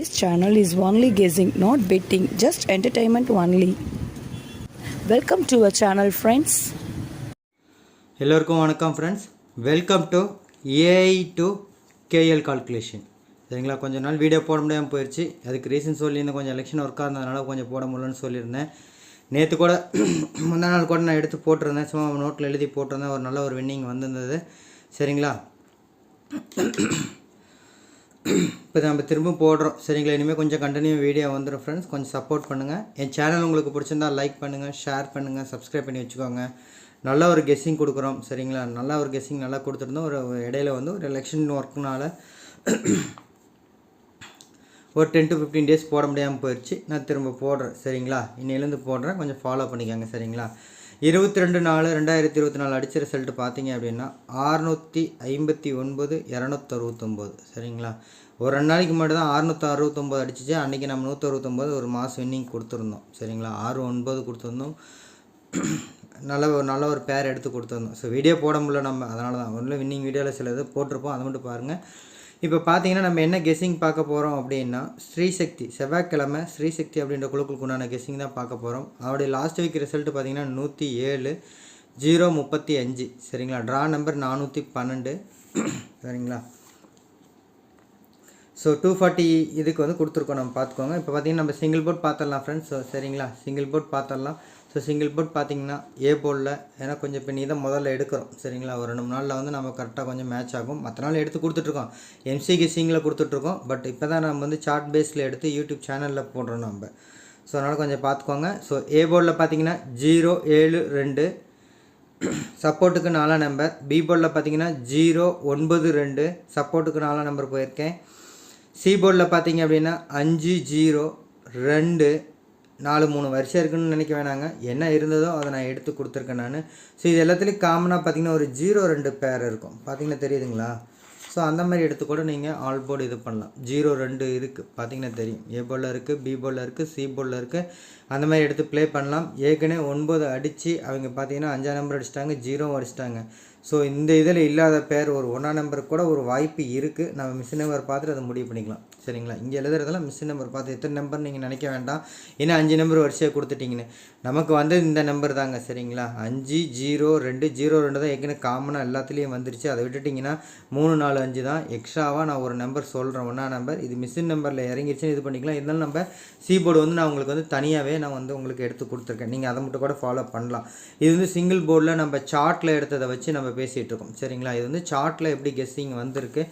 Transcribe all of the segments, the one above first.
This channel is only guessing, not betting, just entertainment only. Welcome to our channel friends எல்லோருக்கும் வணக்கம் friends welcome to AI to KL calculation சரிங்களா? கொஞ்ச நாள் video போட முடியாமல் போயிடுச்சு அதுக்கு ரீசன் சொல்லியிருந்தேன் கொஞ்சம் எலெக்ஷன் ஒர்க்காக இருந்ததுனால கொஞ்சம் போட முடியலன்னு சொல்லியிருந்தேன். நேற்று கூட முந்தா நாள் கூட நான் எடுத்து போட்டிருந்தேன். சும்மா நோட்டில் எழுதி போட்டிருந்தேன். ஒரு நல்ல ஒரு வின்னிங் வந்திருந்தது. சரிங்களா? இப்போ நம்ம திரும்ப போடுறோம். சரிங்களா? இனிமேல் கொஞ்சம் கண்டினியூ வீடியோ வந்துடும் ஃப்ரெண்ட்ஸ் கொஞ்சம் சப்போர்ட் பண்ணுங்கள் என் சேனல் உங்களுக்கு பிடிச்சிருந்தா லைக் பண்ணுங்கள் ஷேர் பண்ணுங்கள் சப்ஸ்கிரைப் பண்ணி வச்சுக்கோங்க. நல்ல ஒரு கெஸ்ஸிங் கொடுக்குறோம். சரிங்களா? நல்ல ஒரு கெஸ்ஸிங் நல்லா கொடுத்துருந்தோம். ஒரு இடையில வந்து ஒரு எலெக்ஷன் ஒர்க்குனால் ஒரு டென் டு ஃபிஃப்டீன் டேஸ் போட முடியாமல் போயிடுச்சு நான் திரும்ப போடுறேன். சரிங்களா? இன்னையிலேருந்து போடுறேன். கொஞ்சம் ஃபாலோ பண்ணிக்கோங்க. சரிங்களா? இருபத்தி ரெண்டு நாலு ரெண்டாயிரத்தி இருபத்தி நாலு அடித்த ரிசல்ட் பார்த்தீங்க அப்படின்னா அறுநூற்றி ஐம்பத்தி ஒன்பது இரநூத்தி அறுபத்தொம்போது சரிங்களா? ஒரு ரெண்டு நாளைக்கு முன்னாடி தான் அறுநூற்றி அறுபத்தொம்போது அடிச்சிச்சு. அன்றைக்கி நம்ம நூற்றறுபத்தொம்போது ஒரு மாதம் வின்னிங் கொடுத்துருந்தோம். சரிங்களா? ஆறு ஒன்பது கொடுத்துருந்தோம். நல்ல ஒரு நல்ல ஒரு பேர் எடுத்து கொடுத்துருந்தோம். ஸோ வீடியோ போட முடியல நம்ம. அதனால தான் ஒன்றும் வின்னிங் வீடியோவில் சில இது போட்டிருப்போம். அதை மட்டும் பாருங்கள் இப்போ பார்த்தீங்கன்னா நம்ம என்ன கெஸ்ஸிங் பார்க்க போகிறோம் அப்படின்னா ஸ்ரீசக்தி செவ்வாய்க்கிழமை ஸ்ரீசக்தி அப்படின்ற குழுக்களுக்கு உண்டான கெஸ்ஸிங் தான் பார்க்க போகிறோம் அவருடைய லாஸ்ட் வீக் ரிசல்ட் பார்த்தீங்கன்னா நூற்றி ஏழு ஜீரோ முப்பத்தி அஞ்சு. சரிங்களா? ட்ரா நம்பர் நானூற்றி பன்னெண்டு. சரிங்களா? ஸோ டூ ஃபார்ட்டி இதுக்கு வந்து கொடுத்துருக்கோம். நம்ம பார்த்துக்கோங்க. இப்போ பார்த்தீங்கன்னா நம்ம சிங்கிள் போர்ட் பார்த்துடலாம் ஃப்ரெண்ட்ஸ் ஸோ சரிங்களா? சிங்கிள் போர்ட் பார்த்துடலாம். ஸோ சிங்கிள் போர்ட் பார்த்தீங்கன்னா ஏ போர்டில் ஏன்னா கொஞ்சம் இப்போ நீ தான் முதல்ல எடுக்கிறோம். சரிங்களா? ஒரு ரெண்டு மூணு நாளில் வந்து நம்ம கரெக்டாக கொஞ்சம் மேட்ச் ஆகும். மற்ற நாள் எடுத்து கொடுத்துட்ருக்கோம். எம்சிக்கு கெஸ்ஸிங்கில் கொடுத்துட்ருக்கோம். பட் இப்போ தான் நம்ம வந்து சார்ட் பேஸில் எடுத்து யூடியூப் சேனலில் போடுறோம் நம்ம. ஸோ அதனால் கொஞ்சம் பார்த்துக்கோங்க. ஸோ ஏ போர்டில் பார்த்தீங்கன்னா ஜீரோ ஏழு ரெண்டு. சப்போர்ட்டுக்கு நாலாம் நம்பர் பி போர்டில் பார்த்தீங்கன்னா ஜீரோ ஒன்பது ரெண்டு. சப்போர்ட்டுக்கு நாலாம் நம்பர் போயிருக்கேன். சீபோர்டில் பார்த்தீங்க அப்படின்னா அஞ்சு ஜீரோ ரெண்டு நாலு மூணு வருஷம் இருக்குன்னு நினைக்க வேணாங்க. என்ன இருந்ததோ அதை நான் எடுத்து கொடுத்துருக்கேன் நான். ஸோ இது எல்லாத்துலேயும் காமனாக பார்த்தீங்கன்னா ஒரு ஜீரோ ரெண்டு பேர் இருக்கும். பார்த்தீங்கன்னா தெரியுதுங்களா? ஸோ அந்த மாதிரி எடுத்து கூட நீங்கள் ஆல் போர்டு இது பண்ணலாம். ஜீரோ ரெண்டு இருக்குது பார்த்தீங்கன்னா தெரியும். ஏ போர்டில் இருக்குது பி போர்டில் இருக்குது சி போர்டில் இருக்குது அந்த மாதிரி எடுத்து ப்ளே பண்ணலாம். ஏற்கனவே ஒன்பது அடித்து அவங்க பார்த்தீங்கன்னா அஞ்சாம் நம்பர் அடிச்சிட்டாங்க ஜீரோவும் அடிச்சிட்டாங்க. ஸோ இந்த இதில் இல்லாத பேர் ஒரு ஒன்றா நம்பருக்கு கூட ஒரு வாய்ப்பு இருக்குது நம்ம மிஷின் நம்பர் பார்த்துட்டு அதை முடிவு பண்ணிக்கலாம். சரிங்களா? இங்கே எழுதுறதெல்லாம் மிஷின் நம்பர் பார்த்து எத்தனை நம்பர் நீங்கள் நினைக்க வேண்டாம். ஏன்னா அஞ்சு நம்பர் வரிசையாக கொடுத்துட்டிங்கன்னு. நமக்கு வந்து இந்த நம்பர் தாங்க. சரிங்களா? அஞ்சு ஜீரோ ரெண்டு ஜீரோ ரெண்டு தான் ஏற்கனவே காமனாக எல்லாத்துலேயும் வந்துருச்சு. அதை விட்டுட்டிங்கன்னா மூணு நாலு அஞ்சு தான் எக்ஸ்ட்ராவாக நான் ஒரு நம்பர் சொல்கிறேன் ஒன்றா நம்பர் இது மிஷின் நம்பரில் இறங்கிடுச்சுன்னு இது பண்ணிக்கலாம். இருந்தாலும் நம்ம சீபோர்டு வந்து நான் உங்களுக்கு வந்து தனியாகவே நான் வந்து உங்களுக்கு எடுத்து கொடுத்துருக்கேன். நீங்கள் அதை மட்டும் கூட ஃபாலோ பண்ணலாம். இது வந்து சிங்கிள் போர்டில் நம்ம சார்ட்டில் எடுத்ததை வச்சு நம்ம பேசிகிட்டு இருக்கோம் சரிங்களா? இது வந்து சார்ட்டில் எப்படி கெஸ்ஸிங் வந்திருக்கு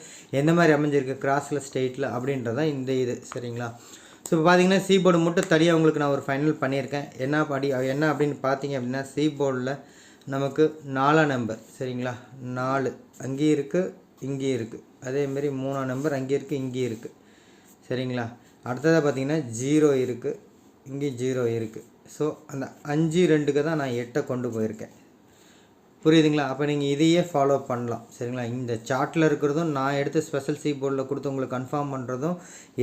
எந்த மாதிரி அமைஞ்சிருக்கு கிராஸில் ஸ்டேட்டில் அப்படின்றதான் இந்த இது. சரிங்களா? ஸோ இப்போ பார்த்தீங்கன்னா சி போர்டு மட்டும் தனியாக உங்களுக்கு நான் ஒரு ஃபைனல் பண்ணியிருக்கேன். என்ன படி என்ன அப்படின்னு பார்த்தீங்க அப்படின்னா சி போர்டில் நமக்கு நாலாம் நம்பர் சரிங்களா? நாலு. அங்கேயும் இருக்குது இங்கேயும் இருக்குது அதேமாரி மூணாம் நம்பர் அங்கேயும் இருக்குது இங்கேயும் இருக்குது சரிங்களா? அடுத்ததாக பார்த்தீங்கன்னா ஜீரோ இருக்குது இங்கேயும் ஜீரோ இருக்குது ஸோ அந்த அஞ்சு ரெண்டுக்கு தான் நான் எட்டை கொண்டு போயிருக்கேன். புரியுதுங்களா? அப்போ நீங்கள் இதையே ஃபாலோ பண்ணலாம். சரிங்களா? இந்த சார்ட்டில் இருக்கிறதும் நான் எடுத்து ஸ்பெஷல் சி போர்டில் கொடுத்து உங்களுக்கு கன்ஃபார்ம் பண்ணுறதும்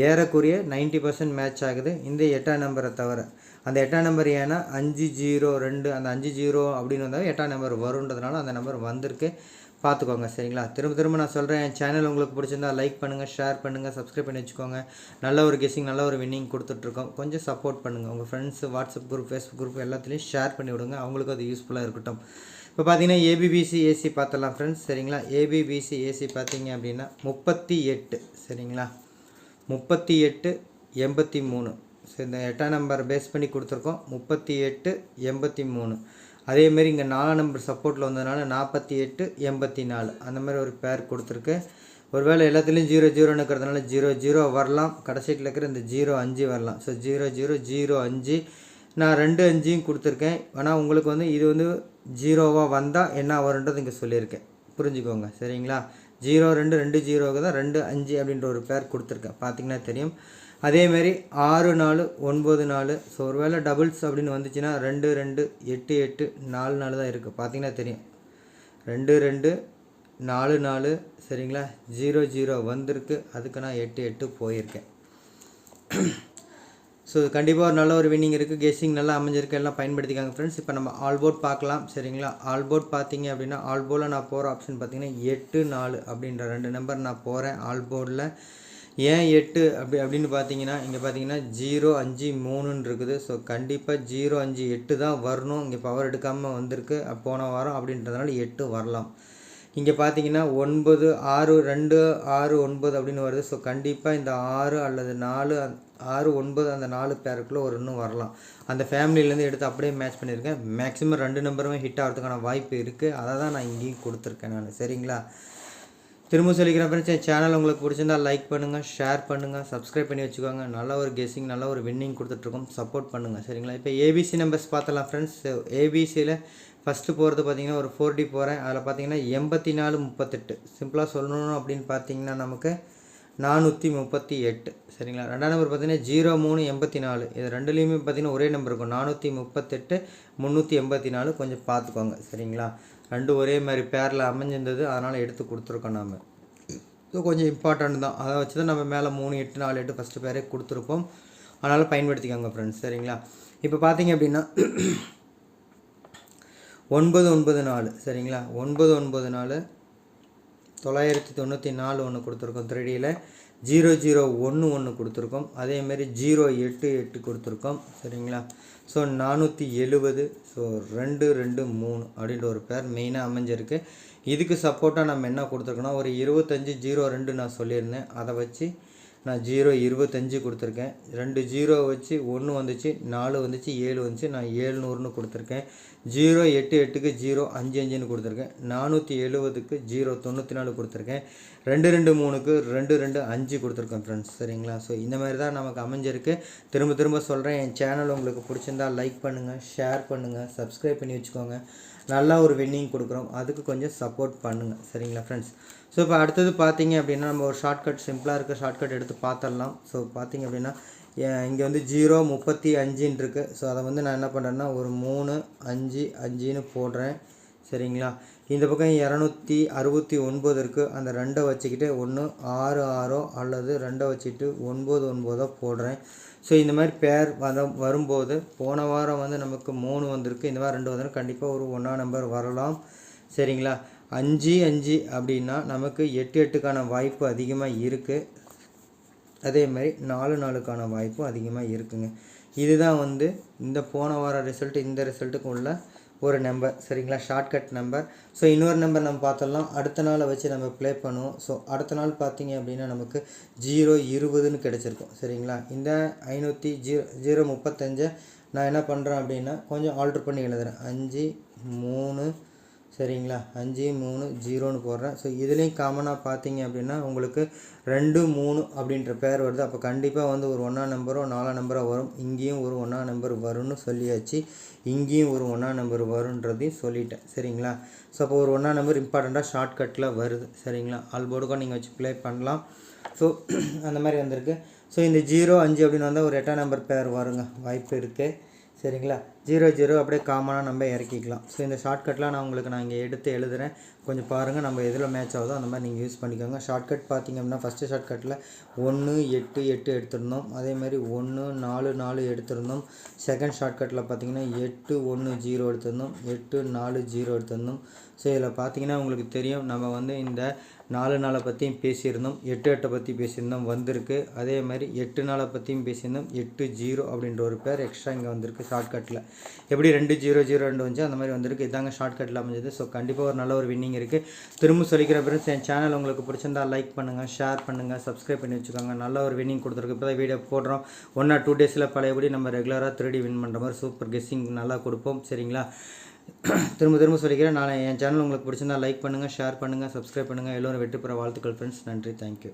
ஏறக்குரிய நைன்ட்டி பர்சன்ட் மேட்ச் ஆகுது. இந்த எட்டாம் நம்பரை தவிர. அந்த எட்டாம் நம்பர் ஏன்னா அஞ்சு ஜீரோ ரெண்டு அந்த அஞ்சு ஜீரோ அப்படின்னு வந்தால் எட்டாம் நம்பர் வருன்றதுனால அந்த நம்பர் வந்திருக்கு. பார்த்துக்கோங்க சரிங்களா? திரும்ப திரும்ப நான் சொல்கிறேன் என் சேனல் உங்களுக்கு பிடிச்சிருந்தா லைக் பண்ணுங்கள் ஷேர் பண்ணுங்கள் சப்ஸ்கிரைப் பண்ணி வச்சுக்கோங்க. நல்ல ஒரு கெஸ்ஸிங் நல்ல ஒரு வின்னிங் கொடுத்துட்ருக்கோம். கொஞ்சம் சப்போர்ட் பண்ணுங்கள் உங்கள் friends WhatsApp group Facebook group எல்லாத்துலேயும் ஷேர் பண்ணி விடுங்க. அவங்களுக்கும் அது யூஸ்ஃபுல்லாக இருக்கட்டும். இப்போ பார்த்தீங்கன்னா ஏபிபிசி ஏசி பார்த்துடலாம் ஃப்ரெண்ட்ஸ் சரிங்களா? ஏபிபிசி ஏசி பார்த்தீங்க அப்படின்னா முப்பத்தி எட்டு சரிங்களா? முப்பத்தி எட்டு எண்பத்தி மூணு. சரி இந்த எட்டாம் நம்பர் பேஸ் பண்ணி கொடுத்துருக்கோம். முப்பத்தி எட்டு எண்பத்தி மூணு. அதேமாரி இங்கே நாலாம் நம்பர் சப்போர்ட்டில் வந்ததுனால நாற்பத்தி எட்டு எண்பத்தி நாலு. அந்த மாதிரி ஒரு பேர் கொடுத்துருக்கு. ஒருவேளை எல்லாத்துலேயும் ஜீரோ ஜீரோன்னு இருக்கிறதுனால ஜீரோ ஜீரோ வரலாம். கடைசியில் இருக்கிற இந்த ஜீரோ அஞ்சு வரலாம். ஸோ ஜீரோ ஜீரோ ஜீரோ அஞ்சு. நான் ரெண்டு அஞ்சையும் கொடுத்துருக்கேன். ஆனால் உங்களுக்கு வந்து இது வந்து ஜீரோவாக வந்தால் என்ன வரும்ன்றது இங்கே சொல்லியிருக்கேன். புரிஞ்சுக்கோங்க சரிங்களா? ஜீரோ ரெண்டு ரெண்டு ஜீரோவுக்கு தான் ரெண்டு அஞ்சு அப்படின்ற ஒரு பேர் கொடுத்துருக்கேன். பார்த்தீங்கன்னா தெரியும். அதேமாரி ஆறு நாலு ஒன்பது நாலு ஸோ ஒரு வேளை டபுள்ஸ் அப்படின்னு வந்துச்சுன்னா ரெண்டு ரெண்டு எட்டு எட்டு நாலு நாலு தான் இருக்குது பார்த்தீங்கன்னா தெரியும். ரெண்டு ரெண்டு நாலு நாலு சரிங்களா? ஜீரோ ஜீரோ வந்திருக்கு. அதுக்கு நான் எட்டு எட்டு போயிருக்கேன். ஸோ கண்டிப்பாக ஒரு நல்ல ஒரு வின்னிங் இருக்குது கெஸ்ஸிங் நல்லா அமைஞ்சிருக்கு. எல்லாம் பயன்படுத்திக்காங்க ஃப்ரெண்ட்ஸ் இப்போ நம்ம ஆல் போர்ட் பார்க்கலாம் சரிங்களா? ஆல் போர்ட் பார்த்தீங்க அப்படின்னா ஆல் போர்டில் நான் போகிற ஆப்ஷன் பார்த்தீங்கன்னா எட்டு நாலு அப்படின்ற ரெண்டு நம்பர் நான் போகிறேன் ஆல் போர்டில் ஏன் எட்டு அப்படி அப்படின்னு பார்த்தீங்கன்னா இங்கே பார்த்தீங்கன்னா ஜீரோ அஞ்சு மூணுன்னு இருக்குது. ஸோ கண்டிப்பாக ஜீரோ அஞ்சு எட்டு தான் வரணும். இங்கே பவர் எடுக்காமல் வந்திருக்கு. போன வாரம் அப்படின்றதுனால எட்டு வரலாம். இங்கே பார்த்தீங்கன்னா ஒன்பது ஆறு ரெண்டு ஆறு ஒன்பது அப்படின்னு வருது. ஸோ கண்டிப்பாக இந்த ஆறு அல்லது நாலு ஆறு ஒன்பது அந்த நாலு பேருக்குள்ளே ஒரு இன்னும் வரலாம். அந்த ஃபேமிலியிலேருந்து எடுத்து அப்படியே மேட்ச் பண்ணியிருக்கேன் மேக்ஸிமம் ரெண்டு நம்பருமே ஹிட் ஆகிறதுக்கான வாய்ப்பு இருக்குது அதை தான் நான் இங்கேயும் கொடுத்துருக்கேன் நான். சரிங்களா? திரும்ப சொல்லிக்கிறேன் ஃப்ரெண்ட்ஸ் என் சேனல் உங்களுக்கு பிடிச்சிருந்தா லைக் பண்ணுங்கள் ஷேர் பண்ணுங்கள் சப்ஸ்கிரைப் பண்ணி வச்சுக்கோங்க. நல்ல ஒரு கெஸ்ஸிங் நல்ல ஒரு வின்னிங் கொடுத்துட்ருக்கோம். சப்போர்ட் பண்ணுங்கள் சரிங்களா? இப்போ ஏபிசி நம்பர்ஸ் பார்த்தலாம் ஃப்ரெண்ட்ஸ் ஏபிசியில் ஃபஸ்ட்டு போகிறது பார்த்தீங்கன்னா ஒரு ஃபோர் டி போகிறேன் அதில் பார்த்தீங்கன்னா எண்பத்தி நாலு முப்பத்தெட்டு சிம்பிளாக சொல்லணும் அப்படின்னு பார்த்தீங்கன்னா நமக்கு நானூற்றி முப்பத்தி எட்டு சரிங்களா? ரெண்டாம் நம்பர் பார்த்தீங்கன்னா ஜீரோ மூணு எண்பத்தி நாலு இது ரெண்டுலேயுமே பார்த்தீங்கன்னா ஒரே நம்பர் இருக்கும். நானூற்றி முப்பத்தெட்டு முந்நூற்றி எண்பத்தி நாலு கொஞ்சம் பார்த்துக்கோங்க சரிங்களா? ரெண்டு ஒரே மாதிரி பேரில் அமைஞ்சிருந்தது. அதனால் எடுத்து கொடுத்துருக்கோம் நாம். ஸோ கொஞ்சம் இம்பார்ட்டண்ட் தான். அதை வச்சு தான் நம்ம மேலே மூணு எட்டு நாலு எட்டு ஃபஸ்ட்டு பேரே கொடுத்துருப்போம். அதனால் பயன்படுத்திக்கோங்க ஃப்ரெண்ட்ஸ் சரிங்களா? இப்போ பார்த்தீங்க அப்படின்னா ஒன்பது ஒன்பது நாலு. சரிங்களா? ஒன்பது ஒன்பது நாலு. தொள்ளாயிரத்தி தொண்ணூற்றி நாலு ஒன்று கொடுத்துருக்கோம் த்ரீடியில் ஜீரோ ஜீரோ ஒன்று ஒன்று கொடுத்துருக்கோம். அதேமாரி ஜீரோ எட்டு எட்டு கொடுத்துருக்கோம். சரிங்களா? ஸோ நானூற்றி எழுபது. ஸோ ரெண்டு ரெண்டு மூணு அப்படின்ற ஒரு பேர் மெயினாக அமைஞ்சிருக்கு. இதுக்கு சப்போர்ட்டாக நம்ம என்ன கொடுத்துருக்கோன்னா ஒரு இருபத்தஞ்சி ஜீரோ ரெண்டு நான் சொல்லியிருந்தேன். அதை வச்சு நான் ஜீரோ இருபத்தஞ்சு கொடுத்துருக்கேன். ரெண்டு ஜீரோ வச்சு ஒன்று வந்துச்சு நாலு வந்துச்சு ஏழு வந்துச்சு. நான் ஏழ்நூறுன்னு கொடுத்துருக்கேன். ஜீரோ எட்டு எட்டுக்கு ஜீரோ அஞ்சு அஞ்சுன்னு கொடுத்துருக்கேன். நானூற்றி எழுபதுக்கு ஜீரோ தொண்ணூற்றி நாலு கொடுத்துருக்கேன். ரெண்டு ரெண்டு மூணுக்கு ரெண்டு ரெண்டு அஞ்சு கொடுத்துருக்கேன் ஃப்ரெண்ட்ஸ் சரிங்களா? ஸோ இந்த மாதிரி தான் நமக்கு அமைஞ்சிருக்கு. திரும்ப திரும்ப சொல்கிறேன் என் சேனல் உங்களுக்கு பிடிச்சிருந்தா லைக் பண்ணுங்கள் ஷேர் பண்ணுங்கள் சப்ஸ்கிரைப் பண்ணி வச்சுக்கோங்க. நல்லா ஒரு வின்னிங் கொடுக்குறோம். அதுக்கு கொஞ்சம் சப்போர்ட் பண்ணுங்கள் சரிங்களா ஃப்ரெண்ட்ஸ் ஸோ இப்போ அடுத்தது பார்த்தீங்க அப்படின்னா நம்ம ஒரு ஷார்ட்கட் சிம்பிளாக இருக்க ஷார்ட்கட் எடுத்து பார்த்துடலாம் ஸோ பார்த்தீங்க அப்படின்னா இங்கே வந்து ஜீரோ முப்பத்தி அஞ்சுன்னு இருக்குது ஸோ அதை வந்து நான் என்ன பண்ணுறேன்னா ஒரு மூணு அஞ்சு அஞ்சுன்னு போடுறேன். சரிங்களா? இந்த பக்கம் இரநூத்தி அறுபத்தி ஒன்பது இருக்குது அந்த ரெண்டை வச்சுக்கிட்டு ஒன்று ஆறு ஆறோ அல்லது ரெண்டை வச்சுக்கிட்டு ஒன்பது ஒன்பதோ போடுறேன். ஸோ இந்த மாதிரி பேர் வர வரும்போது போன வாரம் வந்து நமக்கு மூணு வந்திருக்கு. இந்த மாதிரி ரெண்டு வந்திருக்கு. கண்டிப்பாக ஒரு ஒன்றா நம்பர் வரலாம். சரிங்களா? அஞ்சு அஞ்சு அப்படின்னா நமக்கு எட்டு எட்டுக்கான வாய்ப்பு அதிகமாக இருக்குது அதே மாதிரி நாலு நாளுக்கான வாய்ப்பும் அதிகமாக இருக்குங்க. இதுதான் வந்து இந்த போன வார ரிசல்ட் இந்த ரிசல்ட்டுக்கு உள்ள ஒரு நம்பர் சரிங்களா? ஷார்ட்கட் நம்பர் ஸோ இன்னொரு நம்பர் நம்ம பார்த்தோம்லாம் அடுத்த நாளை வச்சு நம்ம ப்ளே பண்ணுவோம். ஸோ அடுத்த நாள் பார்த்தீங்க அப்படின்னா நமக்கு ஜீரோ இருபதுன்னு கிடச்சிருக்கும். சரிங்களா? இந்த ஐநூற்றி ஜீரோ ஜீரோ முப்பத்தஞ்சை நான் என்ன பண்ணுறேன் அப்படின்னா கொஞ்சம் ஆல்ட்ரு பண்ணி எழுதுறேன். அஞ்சு மூணு சரிங்களா? அஞ்சு மூணு ஜீரோன்னு போடுறேன். ஸோ இதுலேயும் காமனாக பார்த்தீங்க அப்படின்னா உங்களுக்கு ரெண்டு மூணு அப்படின்ற பேர் வருது. அப்போ கண்டிப்பாக வந்து ஒரு ஒன்றா நம்பரோ நாலாம் நம்பரோ வரும். இங்கேயும் ஒரு ஒன்றா நம்பர் வரும்னு சொல்லியாச்சு. இங்கேயும் ஒரு ஒன்றா நம்பர் வருன்றதையும் சொல்லிட்டேன். சரிங்களா? ஸோ அப்போ ஒரு ஒன்றா நம்பர் இம்பார்ட்டண்ட்டாக ஷார்ட்கட்டில் வருது. சரிங்களா? ஆல்போர்டுக்கும் நீங்கள் வச்சு ப்ளே பண்ணலாம். ஸோ அந்த மாதிரி வந்திருக்கு. ஸோ இந்த ஜீரோ அஞ்சு அப்படின்னு வந்தால் ஒரு எட்டாம் நம்பர் பேர் வருங்க. வாய்ப்பு இருக்குது சரிங்களா? ஜீரோ ஜீரோ அப்படியே காமனாக நம்ம இறக்கிக்கலாம். ஸோ இந்த ஷார்ட்கட்லாம் நான் உங்களுக்கு நான் இங்கே எடுத்து எழுதுகிறேன் கொஞ்சம் பாருங்கள் நம்ம எதில் மேட்ச் ஆகுதோ அந்த மாதிரி நீங்கள் யூஸ் பண்ணிக்கோங்க. ஷார்ட்கட் பார்த்திங்க அப்படின்னா ஃபஸ்ட்டு ஷார்ட்கட்டில் ஒன்று எட்டு எட்டு எடுத்திருந்தோம். அதே மாதிரி ஒன்று நாலு நாலு எடுத்திருந்தோம். செகண்ட் ஷார்ட்கட்டில் பார்த்தீங்கன்னா எட்டு ஒன்று ஜீரோ எடுத்திருந்தோம். எட்டு நாலு ஜீரோ எடுத்திருந்தோம். ஸோ இதில் பார்த்தீங்கன்னா உங்களுக்கு தெரியும். நம்ம வந்து இந்த நாலு நாளை பற்றியும் பேசியிருந்தோம் எட்டு எட்டை பற்றி பேசியிருந்தோம் வந்திருக்கு. அதே மாதிரி எட்டு நாளை பற்றியும் பேசியிருந்தோம் எட்டு ஜீரோ அப்படின்ற ஒரு பேர் எக்ஸ்ட்ரா இங்கே வந்திருக்கு ஷார்ட்கட்டில் எப்படி ரெண்டு ஜீரோ ஜீரோ ரெண்டு வந்துச்சு அந்த மாதிரி வந்திருக்கு. இதாங்க ஷார்ட்கட்டில் அமைஞ்சது. ஸோ கண்டிப்பாக ஒரு நல்ல ஒரு வின்னிங் இருக்குது திரும்ப சொல்லிக்கிற பிறகு என் சேனல் உங்களுக்கு பிடிச்சிருந்தா லைக் பண்ணுங்கள் ஷேர் பண்ணுங்கள் சப்ஸ்கிரைப் பண்ணி வச்சுக்கோங்க. நல்ல ஒரு வின்னிங் கொடுத்துருக்கு. இப்போ தான் வீடியோ போடுறோம் ஒன் ஆர் டூ டேஸில் பழையபடி நம்ம ரெகுலராக த்ரீ வின் பண்ணுற மாதிரி சூப்பர் கெஸ்ஸிங் நல்லா கொடுப்போம். சரிங்களா? திரும்ப திரும்ப சொல்லிக்கிறேன். நான் என் சேனல் உங்களுக்கு பிடிச்சிருந்தா லைக் பண்ணுங்கள் ஷேர் பண்ணுங்கள் சப்ஸ்கிரைப் பண்ணுங்கள் எல்லோரும் வெற்றி பெற வாழ்த்துக்கள் ஃப்ரெண்ட்ஸ் நன்றி. தேங்க்யூ